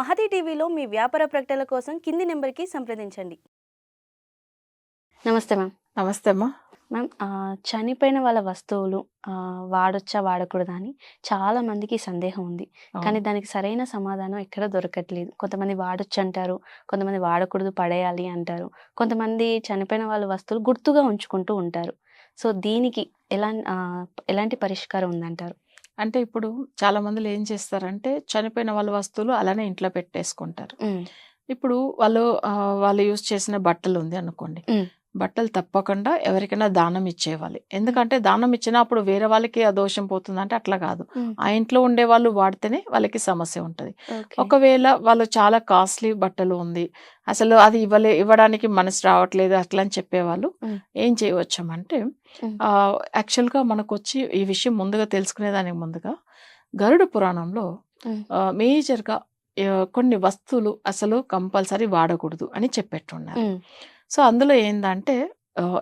మహతి టీవీలో మీ వ్యాపార ప్రకటనల కోసం కింది నెంబర్కి సంప్రదించండి. నమస్తే మ్యామ్. నమస్తే అమ్మా. మ్యామ్ చనిపోయిన వాళ్ళ వస్తువులు వాడొచ్చా వాడకూడదా అని చాలా మందికి సందేహం ఉంది. కానీ దానికి సరైన సమాధానం ఎక్కడ దొరకట్లేదు. కొంతమంది వాడొచ్చు అంటారు కొంతమంది వాడకూడదు పడేయాలి అంటారు. కొంతమంది చనిపోయిన వాళ్ళ వస్తువులు గుర్తుగా ఉంచుకుంటూ ఉంటారు. సో దీనికి ఎలా ఎలాంటి పరిష్కారం ఉందంటారు? అంటే ఇప్పుడు చాలా మందిలో ఏం చేస్తారంటే చనిపోయిన వాళ్ళ వస్తువులు అలానే ఇంట్లో పెట్టేసుకుంటారు. ఇప్పుడు వాళ్ళు వాళ్ళు యూజ్ చేసిన బట్టలు ఉంది అనుకోండి. బట్టలు తప్పకుండా ఎవరికైనా దానం ఇచ్చేవాలి ఎందుకంటే దానం ఇచ్చినప్పుడు వేరే వాళ్ళకి ఆ దోషం పోతుందంటే అట్లా కాదు. ఆ ఇంట్లో ఉండే వాళ్ళు వాడితేనే వాళ్ళకి సమస్య ఉంటుంది. ఒకవేళ వాళ్ళు చాలా కాస్ట్లీ బట్టలు ఉంది అసలు అది ఇవ్వలే ఇవ్వడానికి మనసు రావట్లేదు అట్లా అని చెప్పేవాళ్ళు. ఏం చేయవచ్చమంటే యాక్చువల్గా మనకు వచ్చి ఈ విషయం ముందుగా తెలుసుకునేదానికి ముందుగా గరుడ పురాణంలో మేజర్గా కొన్ని వస్తువులు అసలు కంపల్సరీ వాడకూడదు అని చెప్పేట్టున్నారు. సో అందులో ఏంటంటే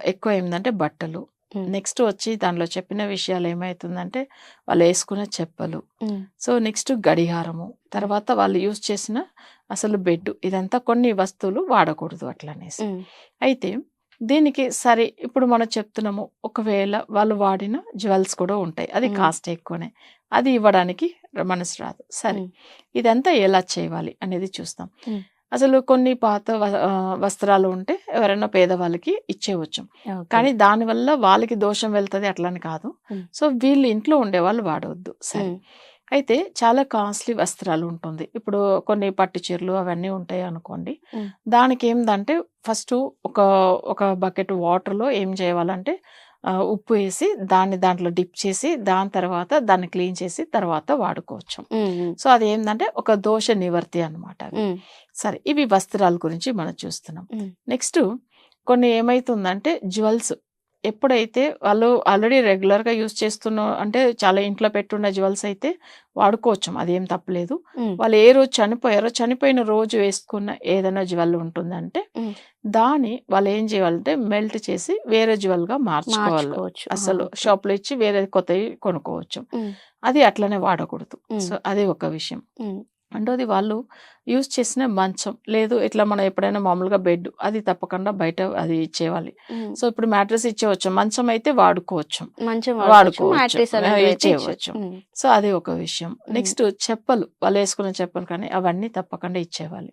ఎక్కువ ఏంటంటే బట్టలు. నెక్స్ట్ వచ్చి దానిలో చెప్పిన విషయాలు ఏమవుతుందంటే వాళ్ళు వేసుకున్న చెప్పలు. సో నెక్స్ట్ గడియారము తర్వాత వాళ్ళు యూజ్ చేసిన అసలు బెడ్ ఇదంతా కొన్ని వస్తువులు వాడకూడదు అట్లా అనేసి ఉమ్, అయితే దీనికి సరే ఇప్పుడు మనం చెప్తున్నాము ఒకవేళ వాళ్ళు వాడిన జ్యువెల్స్ కూడా ఉంటాయి. అది. కాస్ట్ ఎక్కువనే. అది ఇవ్వడానికి మనసు రాదు. సరే. ఇదంతా ఎలా చేయాలి అనేది చూస్తాం. అసలు కొన్ని పాత వస్త్రాలు ఉంటే ఎవరైనా పేదవాళ్ళకి ఇచ్చేవచ్చు. కానీ దానివల్ల వాళ్ళకి దోషం వెళ్తుంది అట్లని కాదు. సో వీళ్ళు ఇంట్లో ఉండే వాళ్ళు వాడవద్దు సరే అయితే చాలా కాస్ట్లీ వస్త్రాలు ఉంటుంది. ఇప్పుడు కొన్ని పట్టు చీరలు అవన్నీ ఉంటాయి అనుకోండి. దానికి ఏందంటే ఫస్ట్ ఒక ఒక బకెట్ వాటర్లో ఏం చేయాలంటే ఉప్పు వేసి దాన్ని దాంట్లో డిప్ చేసి దాని తర్వాత దాన్ని క్లీన్ చేసి తర్వాత వాడుకోవచ్చు. సో అది ఏంటంటే ఒక దోష నివర్తి అనమాట సరే ఇవి వస్త్రాల గురించి మనం చూస్తున్నాం. నెక్స్ట్ కొన్ని ఏమైతుందంటే జ్యువెల్స్. ఎప్పుడైతే వాళ్ళు ఆల్రెడీ రెగ్యులర్గా యూస్ చేస్తున్న అంటే చాలా ఇంట్లో పెట్టున్న జ్యువెల్స్ అయితే వాడుకోవచ్చు. అదేం తప్పలేదు వాళ్ళు ఏ రోజు చనిపోయారో చనిపోయిన రోజు వేసుకున్న ఏదైనా జ్యువెల్ ఉంటుందంటే. దాన్ని వాళ్ళు ఏం చేయాలంటే మెల్ట్ చేసి వేరే జ్యువెల్గా మార్చుకోవాలి. మార్చుకోవచ్చు. అసలు ఆ, ఓకే. షాప్లో ఇచ్చి వేరే కొత్తవి కొనుక్కోవచ్చు. అది అట్లనే వాడకూడదు. సో అది ఒక విషయం. రెండోది వాళ్ళు యూజ్ చేసిన మంచం. లేదు ఇట్లా మనం ఎప్పుడైనా మామూలుగా బెడ్ అది తప్పకుండా బయట అది ఇచ్చేవాలి. సో ఇప్పుడు మ్యాట్రెస్ ఇచ్చేవచ్చు మంచం అయితే వాడుకోవచ్చు. వాడుకోవచ్చు. ఇచ్చేయవచ్చు. సో అది ఒక విషయం. నెక్స్ట్ చెప్పలు. వాళ్ళు వేసుకున్న చెప్పలు కానీ అవన్నీ తప్పకుండా ఇచ్చేవాలి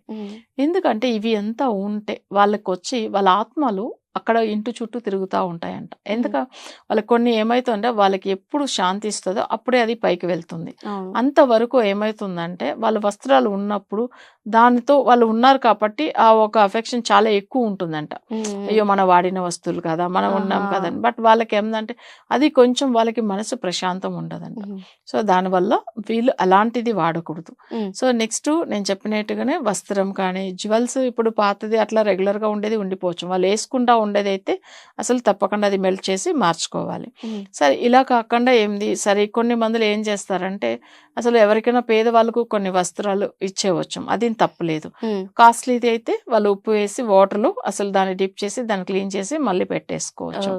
ఎందుకంటే ఇవి ఎంత ఉంటే వాళ్ళకి వచ్చి వాళ్ళ ఆత్మలు అక్కడ ఇంటి చుట్టూ తిరుగుతూ ఉంటాయంట. ఎందుక? వాళ్ళకి కొన్ని ఏమైతుందంటే వాళ్ళకి ఎప్పుడు శాంతి ఇస్తుందో అప్పుడే అది పైకి వెళ్తుంది. అంతవరకు ఏమైతుందంటే వాళ్ళ వస్త్రాలు ఉన్నప్పుడు దానితో వాళ్ళు ఉన్నారు కాబట్టి ఆ ఒక అఫెక్షన్ చాలా ఎక్కువ ఉంటుందంట. అయ్యో మన వాడిన వస్తువులు కదా మనం ఉన్నాం. కదండి బట్ వాళ్ళకి ఏంటంటే అది కొంచెం వాళ్ళకి మనసు ప్రశాంతం ఉండదంట. సో దానివల్ల వీళ్ళు అలాంటిది వాడకూడదు. సో నెక్స్ట్ నేను చెప్పినట్టుగానే వస్త్రం కానీ జ్యువెల్స్ ఇప్పుడు పాతది అట్లా రెగ్యులర్గా ఉండేది ఉండిపోవచ్చు. వాళ్ళు వేసుకుంటా ఉండేది అయితే అసలు తప్పకుండా అది మెల్ట్ చేసి మార్చుకోవాలి. సరే ఇలా కాకుండా ఏంది? సరే కొన్ని మందులు ఏం చేస్తారంటే అసలు ఎవరికైనా పేదవాళ్ళకు కొన్ని వస్త్రాలు ఇచ్చేవచ్చు. అది తప్పలేదు కాస్ట్లీది అయితే వాళ్ళు ఉప్పు వేసి వాటర్లో అసలు దాన్ని డిప్ చేసి దాన్ని క్లీన్ చేసి మళ్ళీ పెట్టేసుకోవచ్చు.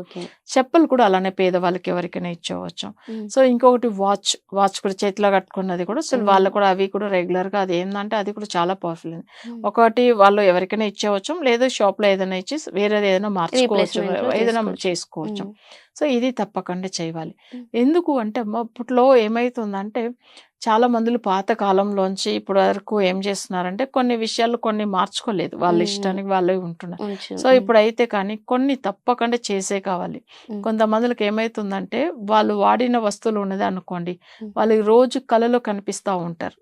చెప్పులు కూడా అలానే పేదవాళ్ళకి ఎవరికైనా ఇచ్చేవచ్చు. సో ఇంకొకటి వాచ్ వాచ్ కూడా చేతిలో కట్టుకున్నది కూడా సో. వాళ్ళు కూడా అవి కూడా రెగ్యులర్గా అది ఏంటంటే అది కూడా చాలా పవర్ఫుల్. ఒకటి వాళ్ళు ఎవరికైనా ఇచ్చేవచ్చు లేదా షాప్లో ఏదైనా ఇచ్చి వేరేది ఏదైనా మార్చుకోవచ్చు ఏదైనా చేసుకోవచ్చు. సో ఇది తప్పకుండా చేయాలి. ఎందుకు అంటే అప్పట్లో ఏమైతుందంటే చాలా మందులు పాత కాలంలోంచి ఇప్పుడు వరకు ఏం చేస్తున్నారంటే కొన్ని విషయాలు కొన్ని మార్చుకోలేదు. వాళ్ళ. ఇష్టానికి వాళ్ళే ఉంటున్నారు. సో ఇప్పుడు అయితే కానీ కొన్ని తప్పకుండా చేసే కావాలి. కొంతమందికి ఏమైతుందంటే వాళ్ళు వాడిన వస్తువులు ఉన్నది అనుకోండి. వాళ్ళకి రోజు కళలో కనిపిస్తూ ఉంటారు.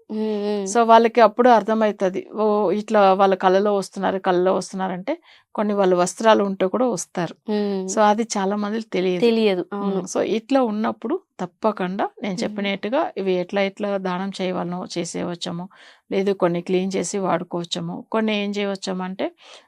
సో వాళ్ళకి అప్పుడు అర్థమవుతుంది ఓ ఇట్లా వాళ్ళ కళలో వస్తున్నారు కళలో వస్తున్నారంటే కొన్ని వాళ్ళ వస్త్రాలు ఉంటే కూడా వస్తారు. సో అది చాలా మందికి తెలియదు. తెలియదు. సో ఇట్లా ఉన్నప్పుడు తప్పకుండా నేను. చెప్పినట్టుగా ఇవి ఎట్లా ఎట్లా దానం చేయవలనో చేసేవచ్చము లేదు కొన్ని క్లీన్ చేసి వాడుకోవచ్చము కొన్ని ఏం చేయవచ్చము అంటే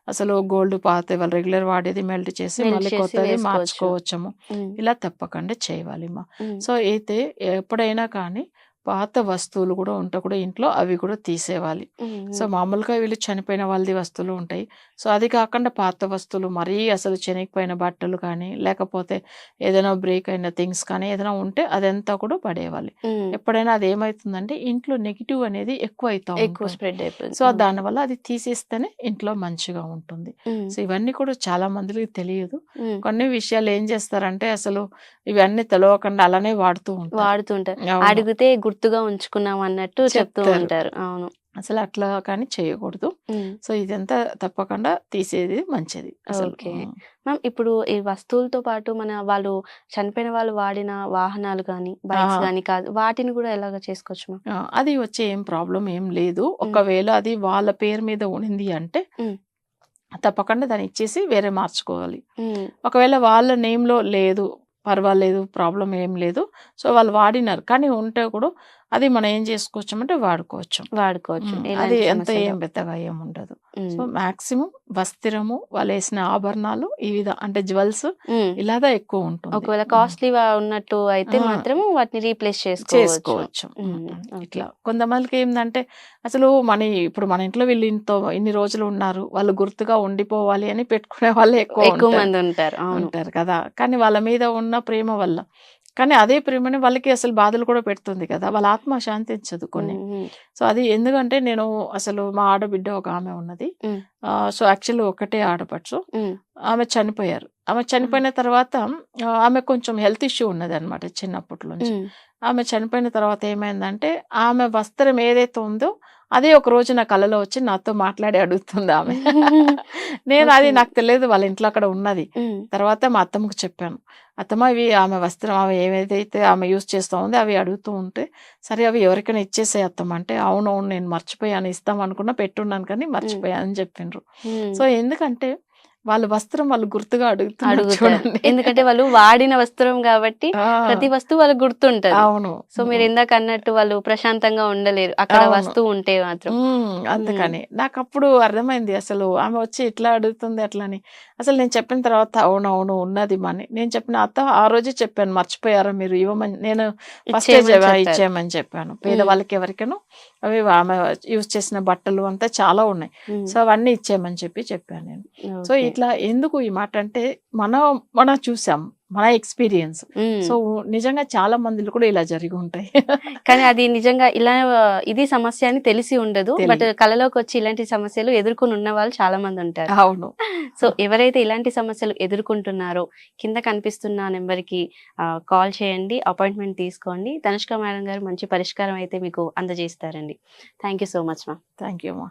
అసలు గోల్డ్ పాత వాళ్ళు రెగ్యులర్ వాడేది మెల్ట్ చేసి మళ్ళీ కొత్తది. మార్చుకోవచ్చము. ఇలా తప్పకుండా చేయాలి మా. సో అయితే ఎప్పుడైనా కానీ పాత వస్తువులు కూడా ఉంటే కూడా ఇంట్లో అవి కూడా తీసేవాలి. సో. మామూలుగా వీళ్ళు చనిపోయిన వాళ్ళది వస్తువులు ఉంటాయి. సో అది కాకుండా పాత వస్తువులు మరీ అసలు చెనిగిపోయిన బట్టలు కానీ లేకపోతే ఏదైనా బ్రేక్ అయిన థింగ్స్ కానీ ఏదైనా ఉంటే అదంతా కూడా పడేయాలి ఉమ్. ఎప్పుడైనా అది ఏమవుతుందంటే ఇంట్లో నెగిటివ్ అనేది ఎక్కువ అవుతా ఎక్కువ స్ప్రెడ్ అయిపోయింది. సో దానివల్ల అది తీసేస్తేనే ఇంట్లో మంచిగా ఉంటుంది. సో ఇవన్నీ కూడా చాలా మందికి తెలియదు. కొన్ని విషయాలు ఏం చేస్తారంటే అసలు ఇవన్నీ తెలియకుండా అలానే వాడుతూ ఉంటారు. వాడుతుంటారు. అడిగితే గుర్తుగా ఉంచుకున్నాం అన్నట్టు చెప్తూ. ఉంటారు అవును అసలు అట్లా కానీ చేయకూడదు. సో ఇదంతా తప్పకుండా తీసేది మంచిది అసలు ఓకే. మ్యామ్ ఇప్పుడు ఈ వస్తువులతో పాటు మన వాళ్ళు చనిపోయిన వాళ్ళు వాడిన వాహనాలు కానీ బైక్స్. కానీ కాదు వాటిని కూడా ఎలాగ చేసుకోవచ్చు అది వచ్చే ఏం ప్రాబ్లం ఏం లేదు ఒకవేళ అది వాళ్ళ పేరు మీద ఉండింది అంటే. తప్పకుండా దాన్ని ఇచ్చేసి వేరే మార్చుకోవాలి ఒకవేళ వాళ్ళ నేమ్లో లేదు పర్వాలేదు ప్రాబ్లం ఏం లేదు. సో వాళ్ళు వాడినారు. కానీ ఉంటే కూడా అది మనం ఏం చేసుకోవచ్చు అంటే వాడుకోవచ్చు వాడుకోవచ్చు అది ఎంత ఏం. పెద్దగా ఏం ఉండదు సో మాక్సిమం వస్త్రము వాళ్ళు వేసిన ఆభరణాలు ఈ విధ అంటే జ్యువెల్స్. ఇలాగా ఎక్కువ ఉంటుంది ఒకవేళ. కాస్ట్లీ ఉన్నట్టు అయితే. మాత్రం వాటిని రీప్లేస్ చేసుకోవచ్చు. ఇట్లా కొంతమందికి ఏంటంటే అసలు మన ఇప్పుడు మన ఇంట్లో వీళ్ళు ఇంత ఇన్ని రోజులు ఉన్నారు వాళ్ళు గుర్తుగా ఉండిపోవాలి అని పెట్టుకునే వాళ్ళు ఎక్కువ ఎక్కువ. మంది ఉంటారు ఉంటారు కదా కానీ వాళ్ళ మీద ఉన్న ప్రేమ వల్ల కానీ అదే ప్రేమని వాళ్ళకి అసలు బాధలు కూడా పెడుతుంది కదా. వాళ్ళ ఆత్మ శాంతించదు కొన్ని. సో అది ఎందుకంటే నేను అసలు మా ఆడబిడ్డ ఒక ఆమె ఉన్నది. సో యాక్చువల్లీ ఒకటే ఆడపడుచు. ఆమె చనిపోయారు. ఆమె చనిపోయిన తర్వాత ఆమె కొంచెం హెల్త్ ఇష్యూ ఉన్నది అనమాట చిన్నప్పటి నుంచి. ఆమె చనిపోయిన తర్వాత ఏమైందంటే ఆమె వస్త్రం ఏదైతే ఉందో అదే ఒక రోజు నా కలలో వచ్చి నాతో మాట్లాడి అడుగుతుంది ఆమె. నేను అది. నాకు తెలియదు వాళ్ళ ఇంట్లో అక్కడ ఉన్నది. తర్వాత మా అత్తమ్మకు చెప్పాను. అత్తమ్మ ఇవి ఆమె వస్త్రం ఆమె ఏవైతే ఆమె యూజ్ చేస్తూ ఉంది అవి అడుగుతూ ఉంటే సరే అవి ఎవరికైనా ఇచ్చేసే అత్తమ్మ అంటే అవును అవును నేను మర్చిపోయాను ఇస్తాం అనుకున్నా పెట్టున్నాను కానీ మర్చిపోయాను అని చెప్పిండ్రు. సో ఎందుకంటే వాళ్ళ వస్త్రం వాళ్ళు గుర్తుగా అడుగుతారు. ఎందుకంటే వాళ్ళు వాడిన వస్త్రం కాబట్టి ప్రతి వస్తువు వాళ్ళకి గుర్తుంటది. అవును. సో మీరు ఇందాక అన్నట్టు వాళ్ళు ప్రశాంతంగా ఉండలేరు. అక్కడ. వస్తువు ఉంటే మాత్రం. అందుకని. నాకు అప్పుడు అర్థమైంది అసలు. ఆమె వచ్చి ఇట్లా అడుగుతుంది అట్లని అసలు నేను చెప్పిన తర్వాత అవును అవును ఉన్నది మని నేను చెప్పిన అత్త ఆ రోజే చెప్పాను మర్చిపోయారా మీరు? ఇవ్వమని. నేను ఫస్ట్ ఇచ్చేయమని చెప్పాను. పేదవాళ్ళకి ఎవరికైనా అవి ఆమె యూజ్ చేసిన బట్టలు అంతా చాలా ఉన్నాయి. సో అవన్నీ ఇచ్చేయమని చెప్పి చెప్పాను నేను. సో. ఇట్లా ఎందుకు ఈ మాట అంటే మనం మనం చూసాం మన ఎక్స్పీరియన్స్. సో నిజంగా చాలా మందిలో కూడా ఇలా జరిగి ఉంటాయి. కానీ అది నిజంగా ఇలా ఇది సమస్య అని తెలిసి ఉండదు. బట్ కళలోకి వచ్చి ఇలాంటి సమస్యలు ఎదుర్కొని ఉన్న వాళ్ళు చాలా మంది ఉంటారు. అవును. సో ఎవరైతే ఇలాంటి సమస్యలు ఎదుర్కొంటున్నారో కింద కనిపిస్తున్న నెంబర్కి కాల్ చేయండి అపాయింట్మెంట్ తీసుకోండి. తనుష్క మేడం గారు మంచి పరిష్కారం అయితే మీకు అందజేస్తారండి. Thank you so much ma'am. Thank you అమ్మా